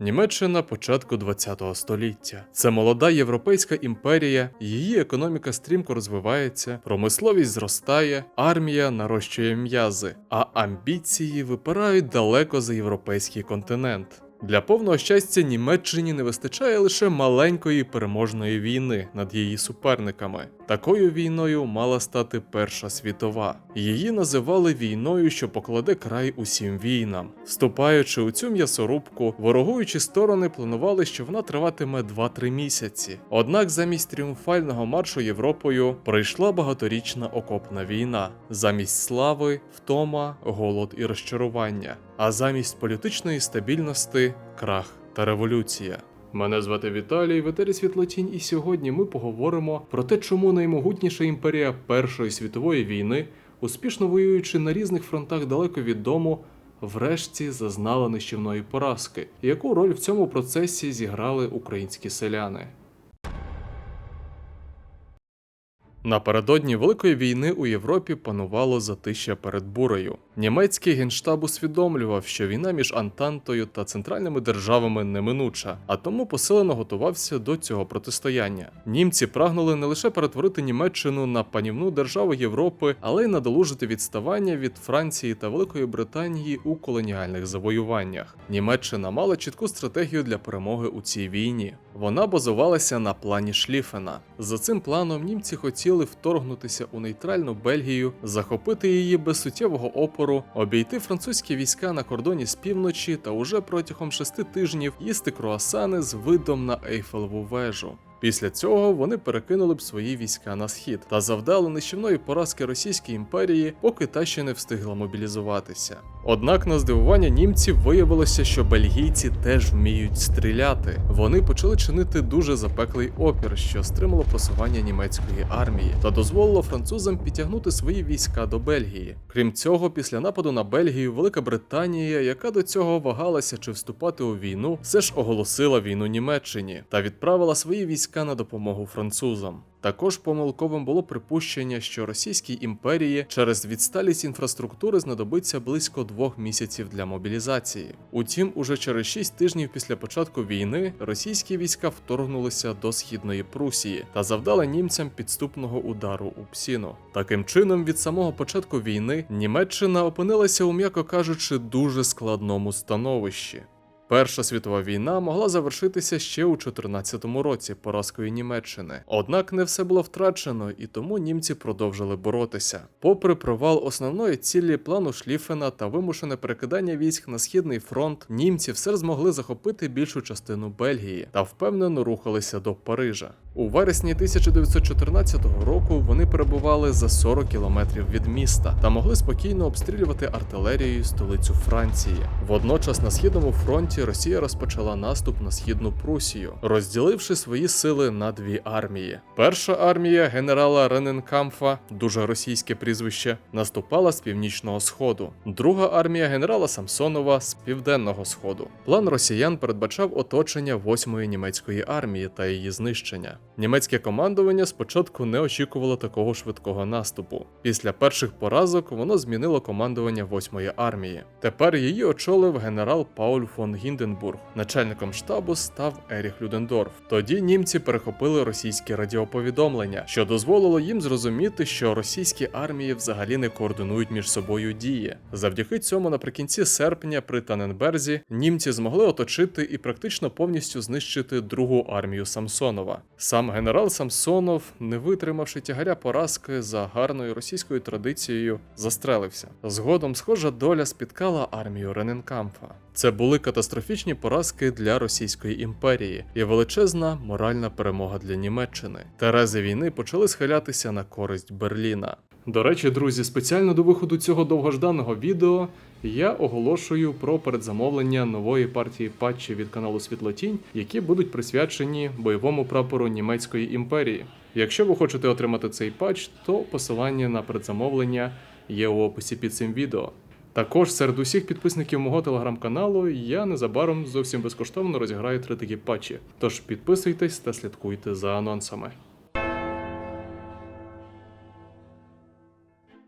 Німеччина початку ХХ століття. Це молода європейська імперія, її економіка стрімко розвивається, промисловість зростає, армія нарощує м'язи, а амбіції випирають далеко за європейський континент. Для повного щастя Німеччині не вистачає лише маленької переможної війни над її суперниками. Такою війною мала стати Перша світова. Її називали війною, що покладе край усім війнам. Вступаючи у цю м'ясорубку, ворогуючі сторони планували, що вона триватиме 2-3 місяці. Однак замість тріумфального маршу Європою прийшла багаторічна окопна війна. Замість слави, втома, голод і розчарування. А замість політичної стабільності крах та революція. Мене звати Віталій, в Світлотінь, і сьогодні ми поговоримо про те, чому наймогутніша імперія Першої світової війни, успішно воюючи на різних фронтах далеко від дому, врешті зазнала нищівної поразки, яку роль в цьому процесі зіграли українські селяни. Напередодні Великої війни у Європі панувало затища перед бурею. Німецький генштаб усвідомлював, що війна між Антантою та центральними державами неминуча, а тому посилено готувався до цього протистояння. Німці прагнули не лише перетворити Німеччину на панівну державу Європи, але й надолужити відставання від Франції та Великої Британії у колоніальних завоюваннях. Німеччина мала чітку стратегію для перемоги у цій війні. Вона базувалася на плані Шліфена. За цим планом німці хотіли вторгнутися у нейтральну Бельгію, захопити її без суттєвого опору, обійти французькі війська на кордоні з півночі та уже протягом шести тижнів їсти круасани з видом на Ейфелеву вежу. Після цього вони перекинули б свої війська на схід та завдали нищівної поразки Російській імперії, поки та ще не встигла мобілізуватися. Однак на здивування німців виявилося, що бельгійці теж вміють стріляти. Вони почали чинити дуже запеклий опір, що стримало просування німецької армії та дозволило французам підтягнути свої війська до Бельгії. Крім цього, після нападу на Бельгію, Велика Британія, яка до цього вагалася чи вступати у війну, все ж оголосила війну Німеччині та відправила свої війська на допомогу французам. Також помилковим було припущення, що Російській імперії через відсталість інфраструктури знадобиться близько двох місяців для мобілізації. Утім, уже через шість тижнів після початку війни російські війська вторгнулися до східної Прусії та завдали німцям підступного удару у Псіно. Таким чином, від самого початку війни Німеччина опинилася у, м'яко кажучи, дуже складному становищі. Перша світова війна могла завершитися ще у 14-му році поразкою Німеччини. Однак не все було втрачено, і тому німці продовжили боротися. Попри провал основної цілі плану Шліфена та вимушене перекидання військ на східний фронт, німці все змогли захопити більшу частину Бельгії та впевнено рухалися до Парижа. У вересні 1914 року вони перебували за 40 кілометрів від міста та могли спокійно обстрілювати артилерією столицю Франції. Водночас на східному фронті Росія розпочала наступ на східну Прусію, розділивши свої сили на дві армії. Перша армія генерала Рененкамфа, дуже російське прізвище, наступала з північного сходу. Друга армія генерала Самсонова з південного сходу. План росіян передбачав оточення восьмої німецької армії та її знищення. Німецьке командування спочатку не очікувало такого швидкого наступу. Після перших поразок воно змінило командування восьмої армії. Тепер її очолив генерал Пауль фон Гінденбург. Начальником штабу став Еріх Людендорф. Тоді німці перехопили російські радіоповідомлення, що дозволило їм зрозуміти, що російські армії взагалі не координують між собою дії. Завдяки цьому, наприкінці серпня при Таненберзі німці змогли оточити і практично повністю знищити другу армію Самсонова. Сам генерал Самсонов, не витримавши тягаря поразки за гарною російською традицією, застрелився. Згодом схожа доля спіткала армію Рененкамфа. Це були катастрофічні поразки для Російської імперії і величезна моральна перемога для Німеччини. Терези війни почали схилятися на користь Берліна. До речі, друзі, спеціально до виходу цього довгожданого відео я оголошую про передзамовлення нової партії патчів від каналу Світлотінь, які будуть присвячені бойовому прапору німецької імперії. Якщо ви хочете отримати цей патч, то посилання на предзамовлення є у описі під цим відео. Також серед усіх підписників мого телеграм-каналу я незабаром зовсім безкоштовно розіграю три такі патчі. Тож підписуйтесь та слідкуйте за анонсами.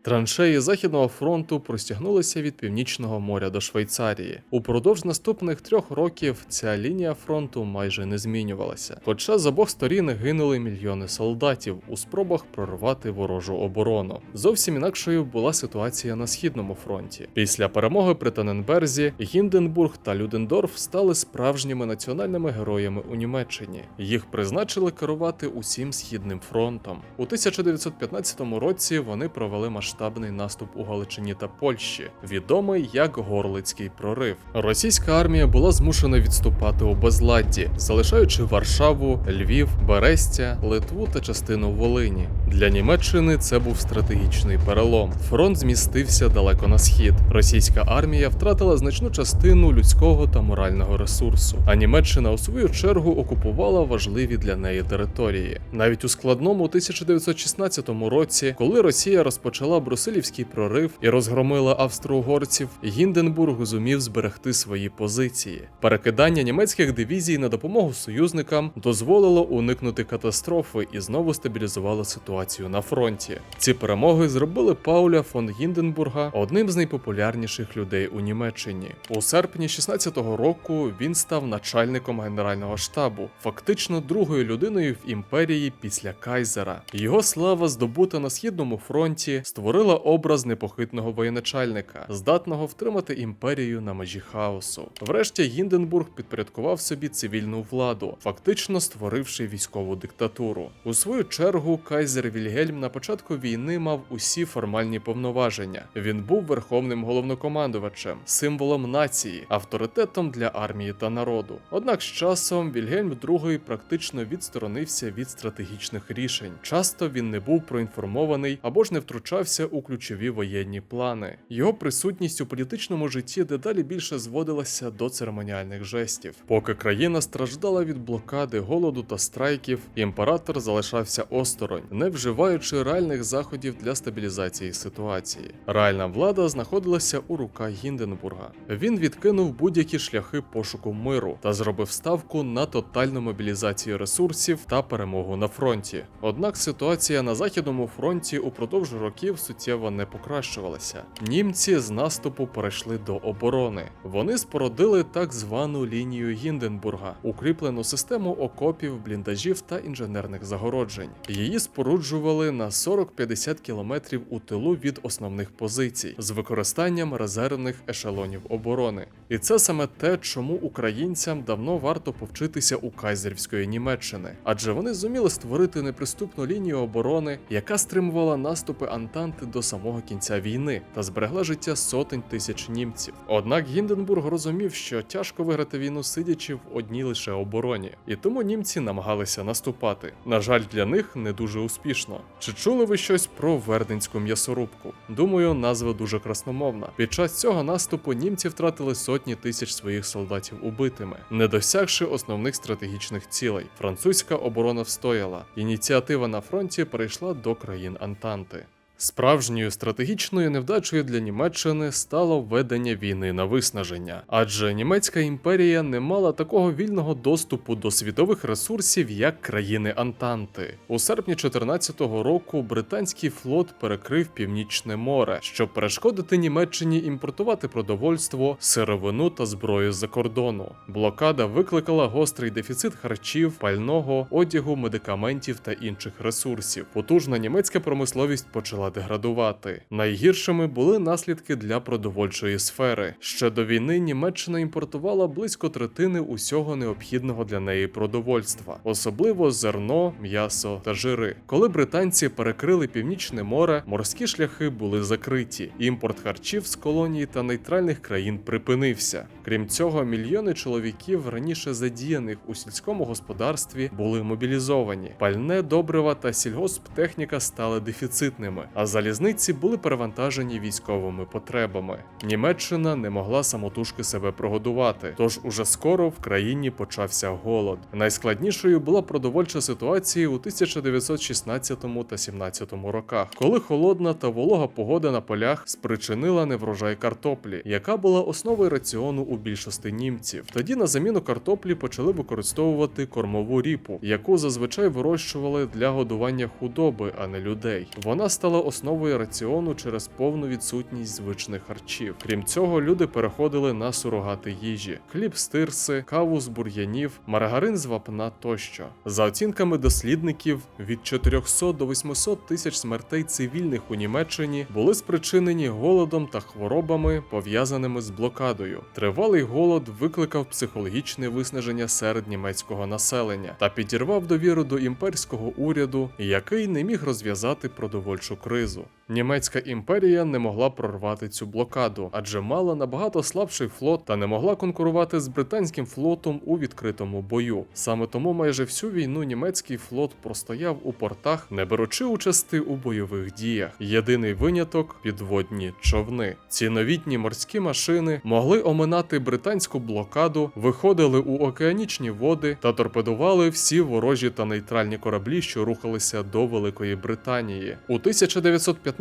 Траншеї Західного фронту простягнулися від північного моря до Швейцарії. Упродовж наступних трьох років ця лінія фронту майже не змінювалася. Хоча з обох сторін гинули мільйони солдатів у спробах прорвати ворожу оборону. Зовсім інакшою була ситуація на східному фронті. Після перемоги при Таненберзі Гінденбург та Людендорф стали справжніми національними героями у Німеччині. Їх призначили керувати усім східним фронтом. У 1915 році вони провели масштабний наступ у Галичині та Польщі, відомий як Горлицький прорив. Російська армія була змушена відступати у безладді, залишаючи Варшаву, Львів, Берестя, Литву та частину Волині. Для Німеччини це був стратегічний перелом. Фронт змістився далеко на схід. Російська армія втратила значну частину людського та морального ресурсу. А Німеччина у свою чергу окупувала важливі для неї території. Навіть у складному 1916 році, коли Росія розпочала Брусилівський прорив і розгромила австро-угорців, Гінденбург зумів зберегти свої позиції. Перекидання німецьких дивізій на допомогу союзникам дозволило уникнути катастрофи і знову стабілізувало ситуацію на фронті. Ці перемоги зробили Пауля фон Гінденбурга одним з найпопулярніших людей у Німеччині. У серпні 16-го року він став начальником генерального штабу, фактично другою людиною в імперії після Кайзера. Його слава, здобута на східному фронті, створила образ непохитного воєначальника, здатного втримати імперію на межі хаосу. Врешті Гінденбург підпорядкував собі цивільну владу, фактично створивши військову диктатуру. У свою чергу Кайзер Вільгельм на початку війни мав усі формальні повноваження. Він був верховним головнокомандувачем, символом нації, авторитетом для армії та народу. Однак з часом Вільгельм II практично відсторонився від стратегічних рішень. Часто він не був проінформований або ж не втручався у ключові воєнні плани. Його присутність у політичному житті дедалі більше зводилася до церемоніальних жестів. Поки країна страждала від блокади, голоду та страйків, імператор залишався осторонь, не вживаючи реальних заходів для стабілізації ситуації. Реальна влада знаходилася у руках Гінденбурга. Він відкинув будь-які шляхи пошуку миру та зробив ставку на тотальну мобілізацію ресурсів та перемогу на фронті. Однак ситуація на західному фронті упродовж років суттєво не покращувалася. Німці з наступу перейшли до оборони. Вони спородили так звану лінію Гінденбурга, укріплену систему окопів, бліндажів та інженерних загороджень. Її споруджували на 40-50 кілометрів у тилу від основних позицій з використанням резервних ешелонів оборони. І це саме те, чому українцям давно варто повчитися у кайзерівської Німеччини, адже вони зуміли створити неприступну лінію оборони, яка стримувала наступи Антанти до самого кінця війни та зберегла життя сотень тисяч німців. Однак Гінденбург розумів, що тяжко виграти війну сидячи в одній лише обороні, і тому німці намагалися наступати. На жаль, для них не дуже успішно. Чи чули ви щось про Верденську м'ясорубку? Думаю, назва дуже красномовна. Під час цього наступу німці втратили сотні тисяч своїх солдатів убитими, не досягши основних стратегічних цілей. Французька оборона встояла. Ініціатива на фронті перейшла до країн Антанти. Справжньою стратегічною невдачею для Німеччини стало введення війни на виснаження, адже німецька імперія не мала такого вільного доступу до світових ресурсів, як країни Антанти. У серпні 14-го року британський флот перекрив північне море, щоб перешкодити Німеччині імпортувати продовольство, сировину та зброю з-за кордону. Блокада викликала гострий дефіцит харчів, пального, одягу, медикаментів та інших ресурсів. Потужна німецька промисловість почала деградувати. Найгіршими були наслідки для продовольчої сфери. Ще до війни Німеччина імпортувала близько третини усього необхідного для неї продовольства, особливо зерно, м'ясо та жири. Коли британці перекрили північне море, морські шляхи були закриті. Імпорт харчів з колонії та нейтральних країн припинився. Крім цього, мільйони чоловіків, раніше задіяних у сільському господарстві, були мобілізовані. Пальне, добрива та сільгосптехніка стали дефіцитними, а залізниці були перевантажені військовими потребами. Німеччина не могла самотужки себе прогодувати, тож уже скоро в країні почався голод. Найскладнішою була продовольча ситуація у 1916 та 17 роках, коли холодна та волога погода на полях спричинила неврожай картоплі, яка була основою раціону у більшості німців. Тоді на заміну картоплі почали використовувати кормову ріпу, яку зазвичай вирощували для годування худоби, а не людей. Вона стала основою раціону через повну відсутність звичних харчів. Крім цього, люди переходили на сурогати їжі: хліб з тирси, каву з бур'янів, маргарин з вапна тощо. За оцінками дослідників, від 400 до 800 тисяч смертей цивільних у Німеччині були спричинені голодом та хворобами, пов'язаними з блокадою. Тривалий голод викликав психологічне виснаження серед німецького населення та підірвав довіру до імперського уряду, який не міг розв'язати продовольчу кризу призу. Німецька імперія не могла прорвати цю блокаду, адже мала набагато слабший флот та не могла конкурувати з британським флотом у відкритому бою. Саме тому майже всю війну німецький флот простояв у портах, не беручи участи у бойових діях. Єдиний виняток підводні човни. Ці новітні морські машини могли оминати британську блокаду, виходили у океанічні води та торпедували всі ворожі та нейтральні кораблі, що рухалися до Великої Британії. У 1915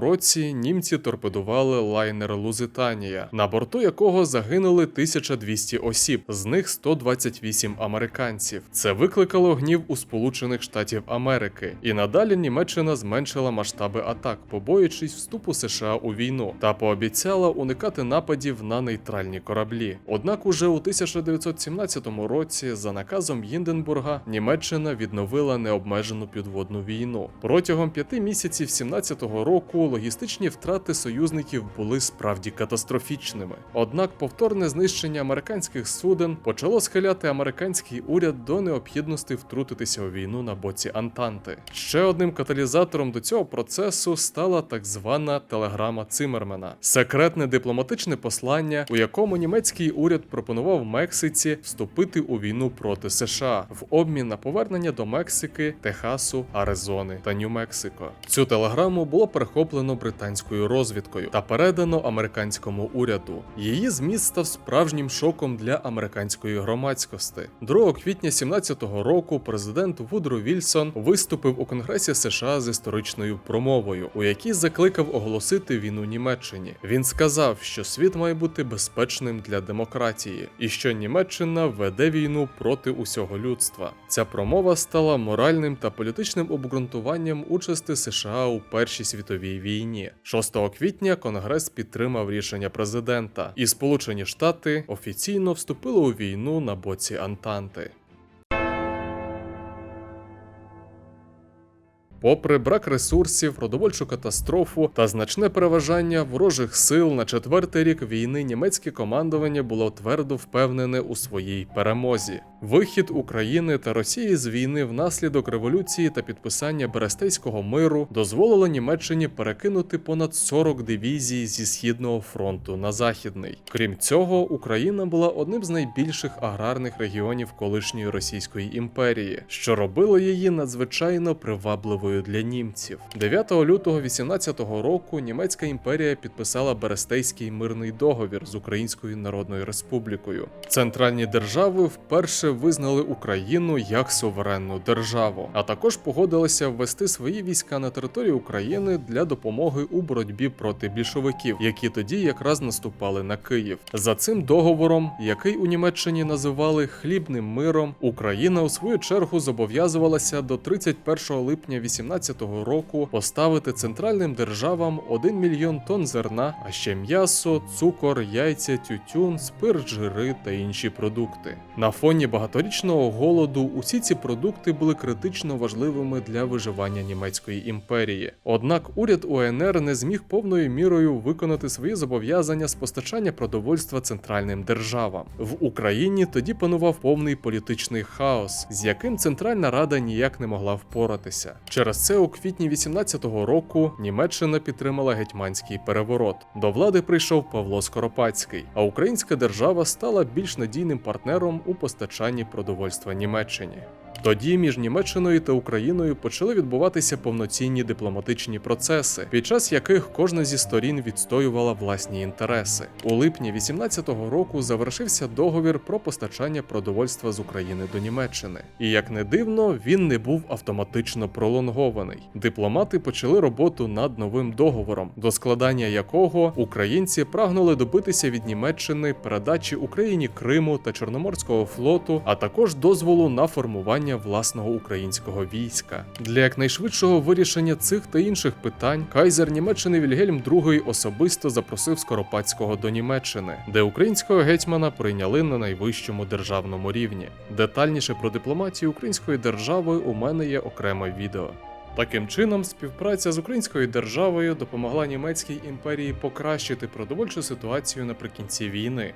році німці торпедували лайнер Лузитанія, на борту якого загинули 1200 осіб, з них 128 американців. Це викликало гнів у Сполучених Штатів Америки, і надалі Німеччина зменшила масштаби атак, побоюючись вступу США у війну, та пообіцяла уникати нападів на нейтральні кораблі. Однак, уже у 1917 році, за наказом Гінденбурга, Німеччина відновила необмежену підводну війну. Протягом п'яти місяців 17-го року логістичні втрати союзників були справді катастрофічними. Однак повторне знищення американських суден почало схиляти американський уряд до необхідності втрутитися у війну на боці Антанти. Ще одним каталізатором до цього процесу стала так звана телеграма Циммермена – секретне дипломатичне послання, у якому німецький уряд пропонував Мексиці вступити у війну проти США в обмін на повернення до Мексики, Техасу, Аризони та Нью-Мексико. Цю телеграму було перехоплено британською розвідкою та передано американському уряду. Її зміст став справжнім шоком для американської громадськості. 2 квітня 17-го року президент Вудро Вільсон виступив у Конгресі США з історичною промовою, у якій закликав оголосити війну Німеччині. Він сказав, що світ має бути безпечним для демократії, і що Німеччина веде війну проти усього людства. Ця промова стала моральним та політичним обґрунтуванням участі США у Першій світовій війні. 6 квітня Конгрес підтримав рішення президента, і Сполучені Штати офіційно вступили у війну на боці Антанти. Попри брак ресурсів, продовольчу катастрофу та значне переважання ворожих сил на четвертий рік війни німецьке командування було твердо впевнене у своїй перемозі. Вихід України та Росії з війни внаслідок революції та підписання Берестейського миру дозволило Німеччині перекинути понад 40 дивізій зі східного фронту на західний. Крім цього, Україна була одним з найбільших аграрних регіонів колишньої Російської імперії, що робило її надзвичайно привабливою для німців. 9 лютого 18-го року німецька імперія підписала Берестейський мирний договір з Українською Народною Республікою. Центральні держави вперше визнали Україну як суверенну державу, а також погодилися ввести свої війська на територію України для допомоги у боротьбі проти більшовиків, які тоді якраз наступали на Київ. За цим договором, який у Німеччині називали хлібним миром, Україна у свою чергу зобов'язувалася до 31 липня 18-го року поставити центральним державам 1 мільйон тонн зерна, а ще м'ясо, цукор, яйця, тютюн, спирт, жири та інші продукти. На фоні багаторічного голоду усі ці продукти були критично важливими для виживання німецької імперії. Однак уряд УНР не зміг повною мірою виконати свої зобов'язання з постачання продовольства центральним державам. В Україні тоді панував повний політичний хаос, з яким Центральна Рада ніяк не могла впоратися. Через це у квітні 18-го року Німеччина підтримала гетьманський переворот. До влади прийшов Павло Скоропадський, а українська держава стала більш надійним партнером у постачанні продовольства Німеччині. Тоді між Німеччиною та Україною почали відбуватися повноцінні дипломатичні процеси, під час яких кожна зі сторін відстоювала власні інтереси. У липні 18-го року завершився договір про постачання продовольства з України до Німеччини. І як не дивно, він не був автоматично пролонгований. Дипломати почали роботу над новим договором, до складання якого українці прагнули добитися від Німеччини передачі Україні Криму та Чорноморського флоту, а також дозволу на формування створення власного українського війська. Для якнайшвидшого вирішення цих та інших питань кайзер Німеччини Вільгельм II особисто запросив Скоропадського до Німеччини, де українського гетьмана прийняли на найвищому державному рівні. Детальніше про дипломатію української держави у мене є окреме відео. Таким чином, співпраця з українською державою допомогла німецькій імперії покращити продовольчу ситуацію наприкінці війни.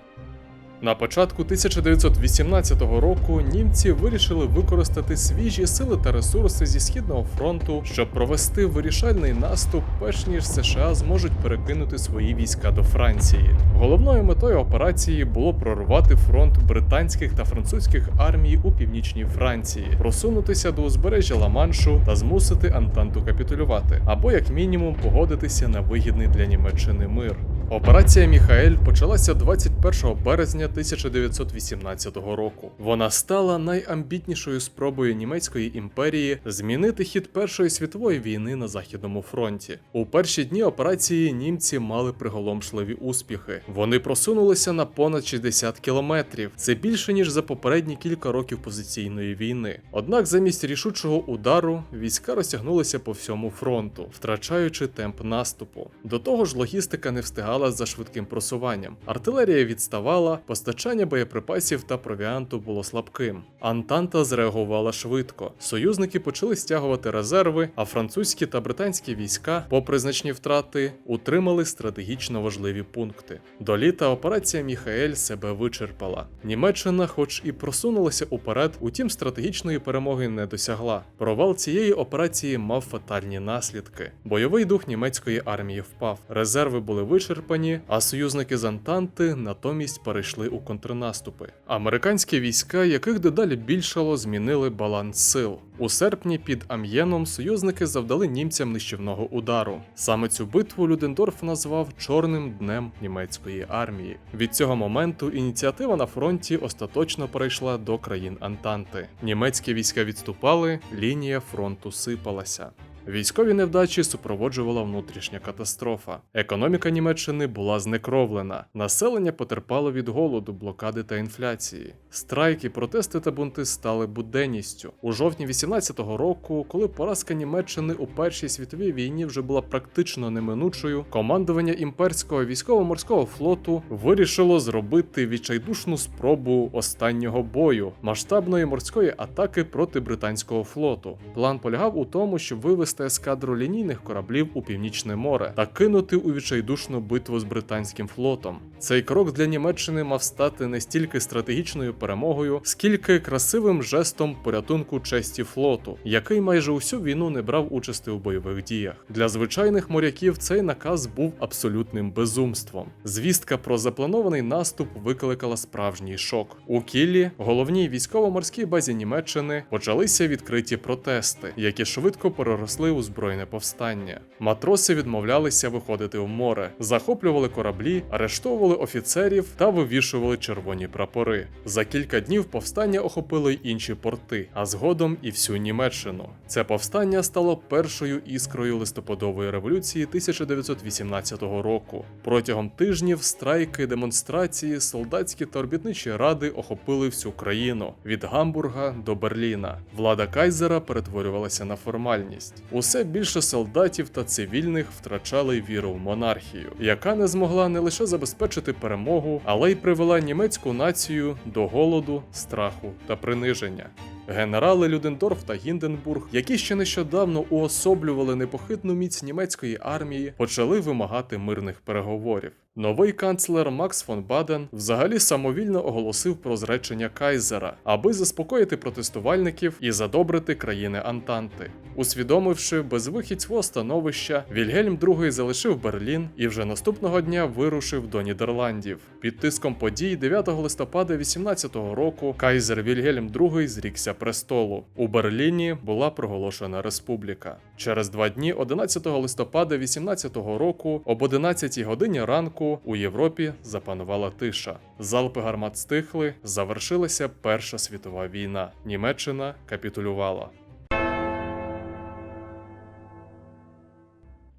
На початку 1918 року німці вирішили використати свіжі сили та ресурси зі східного фронту, щоб провести вирішальний наступ, перш ніж США зможуть перекинути свої війська до Франції. Головною метою операції було прорвати фронт британських та французьких армій у північній Франції, просунутися до узбережжя Ла-Маншу та змусити Антанту капітулювати, або як мінімум погодитися на вигідний для Німеччини мир. Операція Міхаель почалася 21 березня 1918 року. Вона стала найамбітнішою спробою німецької імперії змінити хід Першої світової війни на західному фронті. У перші дні операції німці мали приголомшливі успіхи. Вони просунулися на понад 60 кілометрів. Це більше ніж за попередні кілька років позиційної війни. Однак, замість рішучого удару війська розтягнулися по всьому фронту, втрачаючи темп наступу. До того ж, логістика не встигала за швидким просуванням. Артилерія відставала, постачання боєприпасів та провіанту було слабким. Антанта зреагувала швидко. Союзники почали стягувати резерви, а французькі та британські війська, попри значні втрати, утримали стратегічно важливі пункти. До літа операція Міхаель себе вичерпала. Німеччина, хоч і просунулася уперед, утім стратегічної перемоги не досягла. Провал цієї операції мав фатальні наслідки. Бойовий дух німецької армії впав. Резерви були вичерпані, а союзники з Антанти натомість перейшли у контрнаступи. Американські війська, яких дедалі більшало, змінили баланс сил. У серпні під Ам'єном союзники завдали німцям нищівного удару. Саме цю битву Людендорф назвав Чорним днем німецької армії. Від цього моменту ініціатива на фронті остаточно перейшла до країн Антанти. Німецькі війська відступали, лінія фронту сипалася. Військові невдачі супроводжувала внутрішня катастрофа. Економіка Німеччини була знекровлена, населення потерпало від голоду, блокади та інфляції. Страйки, протести та бунти стали буденністю. У жовтні 18-го року, коли поразка Німеччини у Першій світовій війні вже була практично неминучою, командування імперського військово-морського флоту вирішило зробити відчайдушну спробу останнього бою масштабної морської атаки проти британського флоту. План полягав у тому, щоб вивести ескадру лінійних кораблів у північне море та кинути у відчайдушну битву з британським флотом. Цей крок для Німеччини мав стати не стільки стратегічною перемогою, скільки красивим жестом порятунку честі флоту, який майже усю війну не брав участі у бойових діях. Для звичайних моряків цей наказ був абсолютним безумством. Звістка про запланований наступ викликала справжній шок. У Кіллі, головній військово-морській базі Німеччини, почалися відкриті протести, які швидко переросли у збройне повстання. Матроси відмовлялися виходити в море, захоплювали кораблі, арештовували офіцерів та вивішували червоні прапори. За кілька днів повстання охопило й інші порти, а згодом і всю Німеччину. Це повстання стало першою іскрою листопадової революції 1918 року. Протягом тижнів страйки, демонстрації, солдатські та робітничі ради охопили всю країну від Гамбурга до Берліна. Влада Кайзера перетворювалася на формальність. Усе більше солдатів та цивільних втрачали віру в монархію, яка не змогла не лише забезпечити перемогу, але й привела німецьку націю до голоду, страху та приниження. Генерали Людендорф та Гінденбург, які ще нещодавно уособлювали непохитну міць німецької армії, почали вимагати мирних переговорів. Новий канцлер Макс фон Баден взагалі самовільно оголосив про зречення Кайзера, аби заспокоїти протестувальників і задобрити країни Антанти. Усвідомивши безвихідь свого становища, Вільгельм II залишив Берлін і вже наступного дня вирушив до Нідерландів. Під тиском подій 9 листопада 18-го року Кайзер Вільгельм II зрікся престолу. У Берліні була проголошена республіка. Через два дні, 11 листопада 18-го року, об 11 годині ранку у Європі запанувала тиша. Залпи гармат стихли, завершилася Перша світова війна. Німеччина капітулювала.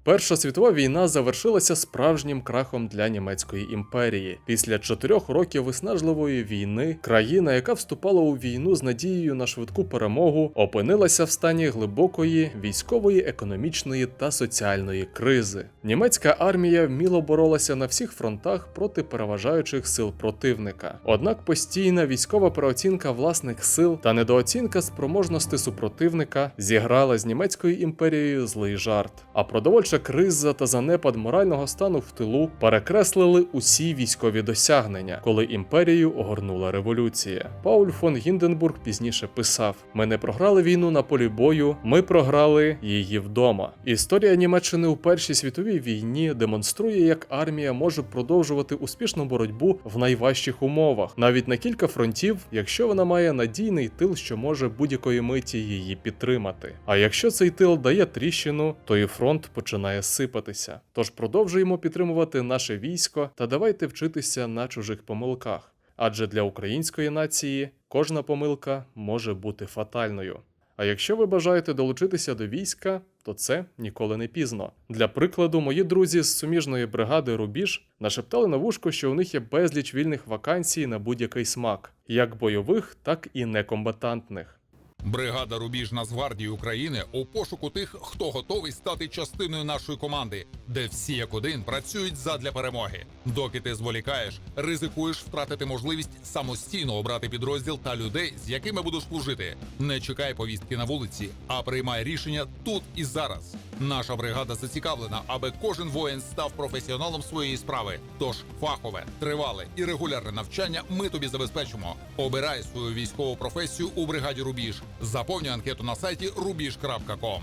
Перша світова війна завершилася справжнім крахом для німецької імперії. Після чотирьох років виснажливої війни країна, яка вступала у війну з надією на швидку перемогу, опинилася в стані глибокої військової, економічної та соціальної кризи. Німецька армія вміло боролася на всіх фронтах проти переважаючих сил противника. Однак постійна військова переоцінка власних сил та недооцінка спроможності супротивника зіграла з німецькою імперією злий жарт. А продовольча криза та занепад морального стану в тилу перекреслили усі військові досягнення, коли імперію огорнула революція. Пауль фон Гінденбург пізніше писав: Ми не програли війну на полі бою, ми програли її вдома. Історія Німеччини у Першій світовій війні демонструє, як армія може продовжувати успішну боротьбу в найважчих умовах, навіть на кілька фронтів, якщо вона має надійний тил, що може будь-якої миті її підтримати. А якщо цей тил дає тріщину, то і фронт починає сипатися. Тож продовжуємо підтримувати наше військо та давайте вчитися на чужих помилках. Адже для української нації кожна помилка може бути фатальною. А якщо ви бажаєте долучитися до війська, то це ніколи не пізно. Для прикладу, мої друзі з суміжної бригади Рубіж нашептали на вушко, що у них є безліч вільних вакансій на будь-який смак, як бойових, так і некомбатантних. Бригада Рубіж Нацгвардії України у пошуку тих, хто готовий стати частиною нашої команди, де всі як один працюють задля перемоги. Доки ти зволікаєш, ризикуєш втратити можливість самостійно обрати підрозділ та людей, з якими будеш служити. Не чекай повістки на вулиці, а приймай рішення тут і зараз. Наша бригада зацікавлена, аби кожен воїн став професіоналом своєї справи. Тож фахове, тривале і регулярне навчання ми тобі забезпечимо. Обирай свою військову професію у бригаді Рубіж. Заповнюй анкету на сайті rubiж.com.